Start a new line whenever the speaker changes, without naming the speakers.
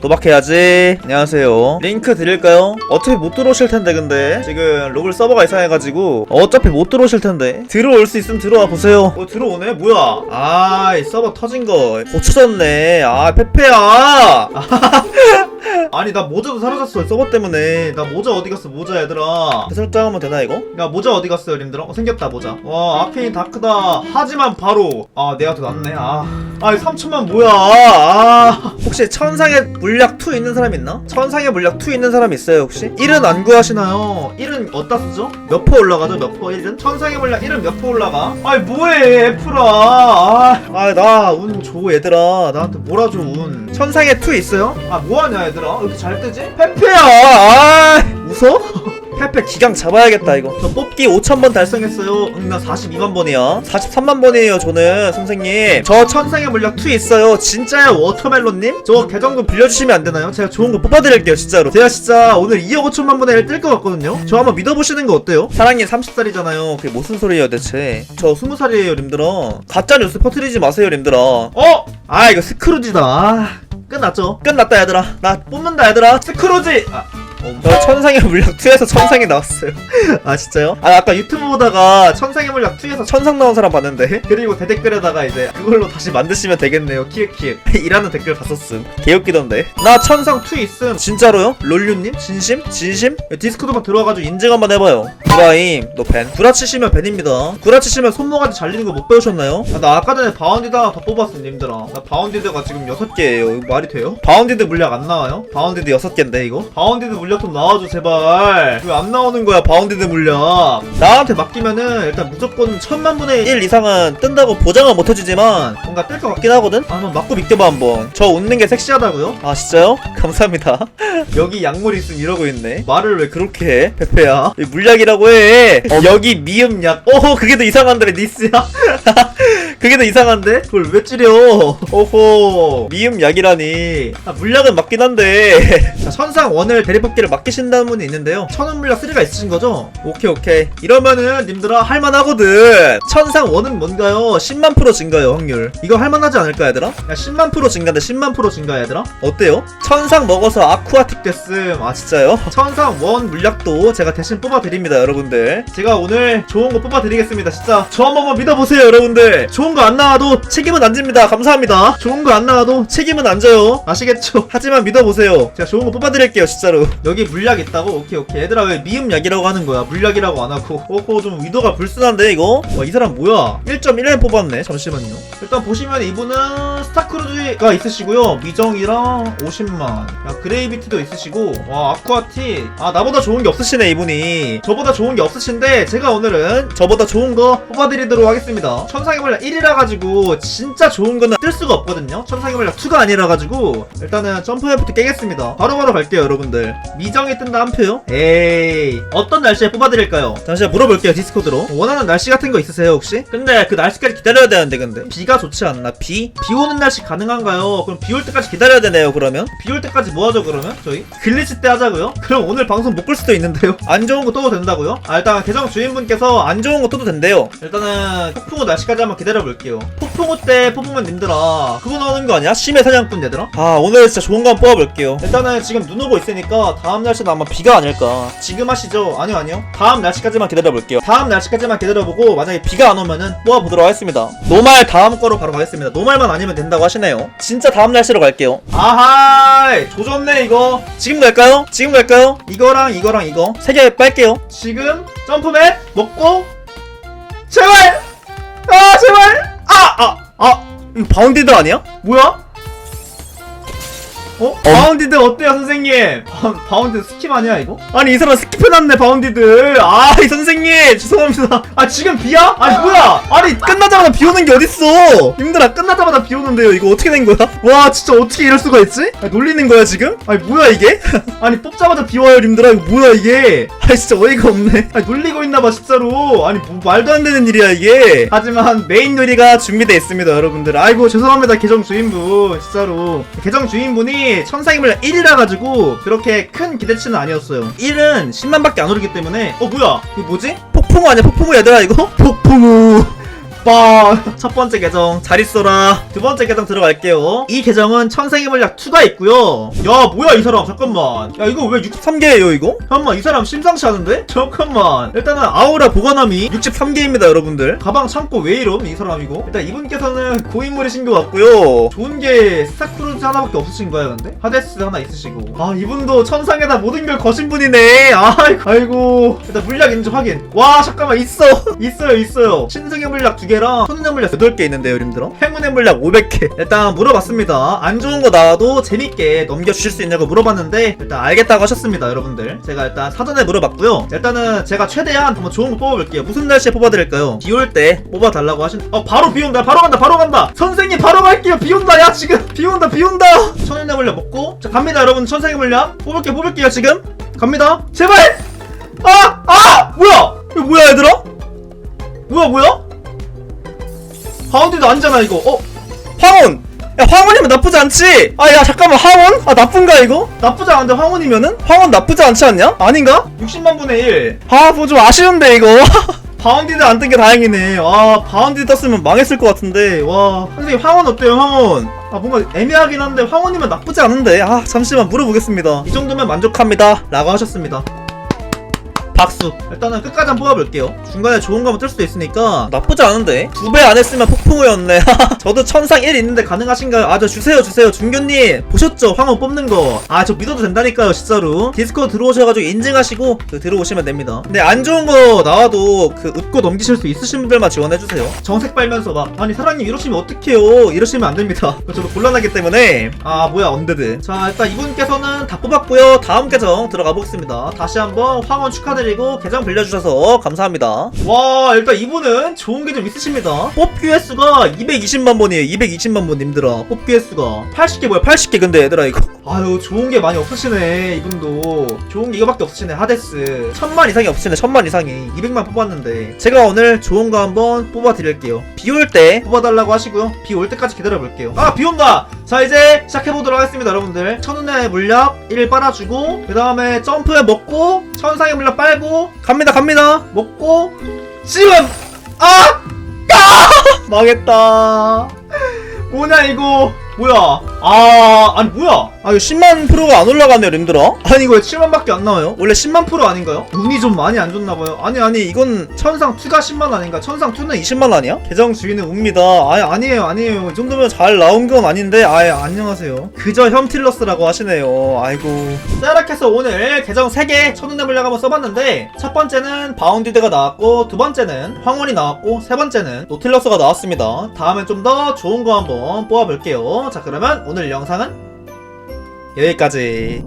도박해야지. 안녕하세요. 링크 드릴까요? 어차피 못 들어오실 텐데 근데. 지금 로글 서버가 이상해가지고. 어차피 못 들어오실 텐데. 들어올 수 있으면 들어와 보세요. 어 들어오네? 뭐야? 아이 서버 터진 거. 고쳐졌네. 아 페페야. 아니 나 모자도 사라졌어 서버 때문에. 나 모자 어디 갔어 모자 얘들아? 설정하면 되나 이거? 야 모자 어디 갔어요 님들아? 어 생겼다 모자. 와 아케인 다크다. 하지만 바로. 아 내가 더 낫네. 아. 아이 3천만 뭐야? 아. 혹시 천상의 물약 2 있는 사람 있나? 천상의 물약 2 있는 사람 있어요 혹시? 1은 안 구하시나요? 1은 어디다 쓰죠? 몇퍼 올라가죠 몇퍼 1은? 천상의 물약 1은 몇퍼 올라가? 아이 뭐해 애플아 아나 운 줘 얘들아 나한테 몰아줘 운 천상의 2 있어요? 아 뭐하냐 얘들아 왜 이렇게 잘 뜨지? 페페야 아 웃어? 페페 기강 잡아야겠다 이거. 저 뽑기 5천번 달성했어요. 응나 42만 번이야 43만 번이에요 저는 선생님. 저 천상의 물약 2 있어요. 진짜요 워터멜론님? 저 계정 좀 빌려주시면 안 되나요? 제가 좋은 거 뽑아드릴게요 진짜로. 제가 진짜 오늘 2억 5천만 번에 뜰 것 같거든요. 저 한번 믿어보시는 거 어때요? 사랑님 30살이잖아요. 그게 무슨 소리예요 대체? 저 20살이에요 님들아. 가짜 뉴스 퍼뜨리지 마세요 님들아. 어? 아 이거 스크루지다. 아, 끝났죠? 끝났다 얘들아. 나 뽑는다 얘들아. 스크루지! 아. 저 천상의 물약 2에서 천상이 나왔어요. 아 진짜요? 아 아까 유튜브 보다가 천상의 물약 2에서 천상 나온 사람 봤는데 그리고 대댓글에다가 이제 그걸로 다시 만드시면 되겠네요. 키읔키읔 이라는 댓글 봤었음. 개웃기던데. 나 천상 2 있음. 진짜로요? 롤류님? 진심? 진심? 디스코드만 들어와가지고 인증 한번 해봐요. 구라임 너 벤. 구라치시면 벤입니다. 구라치시면 손모가지 잘리는 거 못 배우셨나요? 아, 나 아까 전에 바운디드 하나 더 뽑았음 님들아. 나 바운디드가 지금 6개예요. 이거 말이 돼요? 바운디드 물약 안 나와요? 바운디드 6개인데 이거? 바운디드 물약 좀 나와줘 제발. 왜 안 나오는 거야 바운디드 물약? 나한테 맡기면은 일단 무조건 천만 분의 1 이상은 뜬다고 보장은 못 해주지만 뭔가 뜰 것 같긴 하거든? 아, 한번 맞고 믿겨봐 한번. 저 웃는 게 섹시하다고요? 아 진짜요? 감사합니다. 여기 약물 있음 이러고 있네. 말을 왜 그렇게 해 페페야? 이 물약이라고 해. 어, 여기 미음약. 어허 그게 더 이상한데 니스야 그게 더 이상한데? 그걸 왜 찌려? 오호 미음 약이라니 아, 물약은 맞긴 한데 자, 천상 원을 대리뽑기를 맡기신다는 분이 있는데요 천원 물약 3가 있으신 거죠? 오케이 오케이 이러면은 님들아 할만하거든 천상 원은 뭔가요? 10만 프로 증가요 확률 이거 할만하지 않을까 얘들아? 야 10만 프로 증가인데 10만 프로 증가 얘들아? 어때요? 천상 먹어서 아쿠아틱 됐음 아 진짜요? 천상 원 물약도 제가 대신 뽑아드립니다 여러분들 제가 오늘 좋은 거 뽑아드리겠습니다 진짜 저 한 번만 믿어보세요 여러분들 좋은 거 안 나와도 책임은 안 집니다. 감사합니다. 좋은 거 안 나와도 책임은 안 져요. 아시겠죠? 하지만 믿어보세요. 제가 좋은 거 뽑아드릴게요 진짜로. 여기 물약 있다고? 오케이 오케이. 얘들아 왜 미음약이라고 하는 거야? 물약이라고 안 하고. 오호 좀 위도가 불순한데 이거? 와 이 사람 뭐야? 1.1을 뽑았네. 잠시만요. 일단 보시면 이분은 스타크루즈가 있으시고요. 미정이랑 50만. 야 그레이비트도 있으시고. 와 아쿠아티. 아 나보다 좋은 게 없으시네 이분이. 저보다 좋은 게 없으신데 제가 오늘은 저보다 좋은 거 뽑아드리도록 하겠습니다. 천상의 물약 1 이라 가지고 진짜 좋은 거는 뜰 수가 없거든요 천상의 물약 2가 아니라 가지고 일단은 점프맵부터 깨겠습니다 바로바로 갈게요 여러분들 미정이 뜬다 한 표요? 에이 어떤 날씨에 뽑아드릴까요? 잠시만 물어볼게요 디스코드로 원하는 날씨 같은 거 있으세요 혹시? 근데 그 날씨까지 기다려야 되는데 근데 비가 좋지 않나? 비? 비 오는 날씨 가능한가요? 그럼 비 올 때까지 기다려야 되네요 그러면 비 올 때까지 뭐 하죠 그러면 저희? 글리치 때 하자고요? 그럼 오늘 방송 못끌 수도 있는데요 안 좋은 거 떠도 된다고요? 아 일단 계정 주인분께서 안 좋은 거 떠도 된대요 일단은 폭풍우 날씨까지 한번 기다려볼게요 폭풍우 때 뽑으면 님들아. 그거 나오는 거 아니야? 심해 사냥꾼 얘들아? 아 오늘 진짜 좋은 거 한번 뽑아볼게요. 일단은 지금 눈 오고 있으니까 다음 날씨는 아마 비가 아닐까. 지금 하시죠? 아니요 아니요. 다음 날씨까지만 기다려볼게요. 다음 날씨까지만 기다려보고 만약에 비가 안 오면은 뽑아보도록 하겠습니다. 노말 다음 거로 바로 가겠습니다. 노말만 아니면 된다고 하시네요. 진짜 다음 날씨로 갈게요. 아하 조졌네 이거. 지금 갈까요? 지금 갈까요? 이거랑 이거랑 이거 세 개 빨게요. 지금 점프맨 먹고 제발 이거 바운디드 아니야? 뭐야? 어? 바운디드 어때요 선생님? 바, 바운디드 스킵 아니야 이거? 아니 이 사람 스킵해놨네 바운디드 아이 선생님 죄송합니다 아 지금 비야? 아니 뭐야 아니 끝 나자마자 비 오는 게 어딨어? 님들아 끝나자마자 비 오는데요. 이거 어떻게 된 거야? 와 진짜 어떻게 이럴 수가 있지? 아니, 놀리는 거야 지금? 아니 뭐야 이게? 아니 뽑자마자 비 와요 님들아. 이거 뭐야 이게? 아니 진짜 어이가 없네. 아니 놀리고 있나봐 진짜로. 아니 뭐 말도 안 되는 일이야 이게. 하지만 메인 요리가 준비되어 있습니다 여러분들. 아이고 죄송합니다 계정 주인분. 진짜로. 계정 주인분이 물약 1이라 가지고 그렇게 큰 기대치는 아니었어요. 1은 10만밖에 안 오르기 때문에 어 뭐야? 이거 뭐지? 폭풍우 아니야? 폭풍우 얘들아 이거? 폭풍우 빵! 첫 번째 계정 잘 있어라. 두 번째 계정 들어갈게요. 이 계정은 천생의 물약 2가 있고요. 야 뭐야 이 사람 잠깐만. 야 이거 왜 63개예요 이거? 잠깐만 이 사람 심상치 않은데? 잠깐만. 일단은 아우라 보관함이 63개입니다 여러분들. 가방 창고 왜 이럼 이 사람 이거? 일단 이분께서는 고인물이신 것 같고요. 좋은 게 스타크루즈 하나밖에 없으신 거야 근데? 하데스 하나 있으시고. 아 이분도 천상에다 모든 걸 거신 분이네. 아이고 아이고. 일단 물약 있는지 확인. 와 잠깐만 있어. 있어요 있어요. 신성의 물약 두 개랑 천운의 물약 8개 있는데요 여러분들. 행운의 물약 500개. 일단 물어봤습니다. 안 좋은 거 나와도 재밌게 넘겨주실 수 있냐고 물어봤는데 일단 알겠다고 하셨습니다 여러분들. 제가 일단 사전에 물어봤고요. 일단은 제가 최대한 한번 좋은 거 뽑아볼게요. 무슨 날씨에 뽑아드릴까요? 비 올 때 뽑아달라고 하신. 어 바로 비 온다. 바로 간다. 바로 간다. 선생님 바로 갈게요. 비 온다. 야 지금 비 온다. 비 온다. 천운의 물약 먹고 자 갑니다 여러분. 천생의 물약 뽑을게 뽑을게요 지금. 갑니다. 제발. 아! 아! 뭐야? 이거 뭐야 얘들아? 뭐야 뭐야? 바운드도 아니잖아 이거 어? 황혼! 야 황혼이면 나쁘지 않지? 아 야 잠깐만 황혼? 아 나쁜가 이거? 나쁘지 않은데 황혼이면은? 황혼 나쁘지 않지 않냐? 아닌가? 60만 분의 1 아, 뭐 좀 아쉬운데 이거 바운디드 안 뜬 게 다행이네 아 바운디드 떴으면 망했을 것 같은데 와 선생님 황혼 어때요 황혼? 아 뭔가 애매하긴 한데 황혼이면 나쁘지 않은데 아 잠시만 물어보겠습니다 이 정도면 만족합니다 라고 하셨습니다 박수. 일단은 끝까지 한번 뽑아볼게요. 중간에 좋은 거 한번 뜰 수도 있으니까. 나쁘지 않은데? 두 배 안 했으면 폭풍우였네. 저도 천상 1 있는데 가능하신가요? 아 저 주세요 주세요. 중교님 보셨죠? 황혼 뽑는 거 아 저 믿어도 된다니까요 진짜로. 디스코드 들어오셔가지고 인증하시고 그 들어오시면 됩니다. 근데 안 좋은 거 나와도 그 웃고 넘기실 수 있으신 분들만 지원해주세요. 정색 빨면서 막 아니 사장님 이러시면 어떡해요? 이러시면 안 됩니다. 저도 곤란하기 때문에. 아 뭐야 언데드. 자 일단 이분께서는 다 뽑았고요. 다음 계정 들어가 보겠습니다. 다시 한번 황혼 축하드 리고 계정 빌려주셔서 감사합니다. 와 일단 이분은 좋은 게 좀 있으십니다. 뽑기 횟수가 220만 번이에요. 220만 번 님들아. 뽑기 횟수가. 80개 뭐야? 80개 근데 얘들아 이거 아유 좋은 게 많이 없으시네 이분도. 좋은 게 이거밖에 없으시네 하데스. 천만 이상이 없으시네 천만 이상이. 200만 뽑았는데. 제가 오늘 좋은 거 한번 뽑아 드릴게요. 비 올 때 뽑아달라고 하시고요. 비 올 때까지 기다려 볼게요. 아 비 온다! 자 이제 시작해 보도록 하겠습니다 여러분들. 천운의 물약 1 빨아주고 그 다음에 점프에 먹고 천상의 물약 빨고 갑니다 갑니다. 먹고 지금 아! 아! 망했다. 뭐냐 이거 뭐야? 아 아니 뭐야? 아 이거 10만 프로가 안 올라가네요 림들아 아니 이거 왜 7만밖에 안 나와요? 원래 10만 프로 아닌가요? 운이 좀 많이 안 좋나봐요. 아니 아니 이건 천상 2가 10만 아닌가? 천상 2는 20만 아니야? 계정 주인은 웁니다. 아니 아니에요 아니에요. 이 정도면 잘 나온 건 아닌데 아예 안녕하세요. 그저 혐틸러스라고 하시네요. 아이고. 해서 오늘 계정 3개 천운의 물약 한번 써봤는데 첫 번째는 바운디드가 나왔고 두 번째는 황혼이 나왔고 세 번째는 노틸러스가 나왔습니다. 다음엔 좀 더 좋은 거 한번 뽑아볼게요 자 그러면 오늘 영상은 여기까지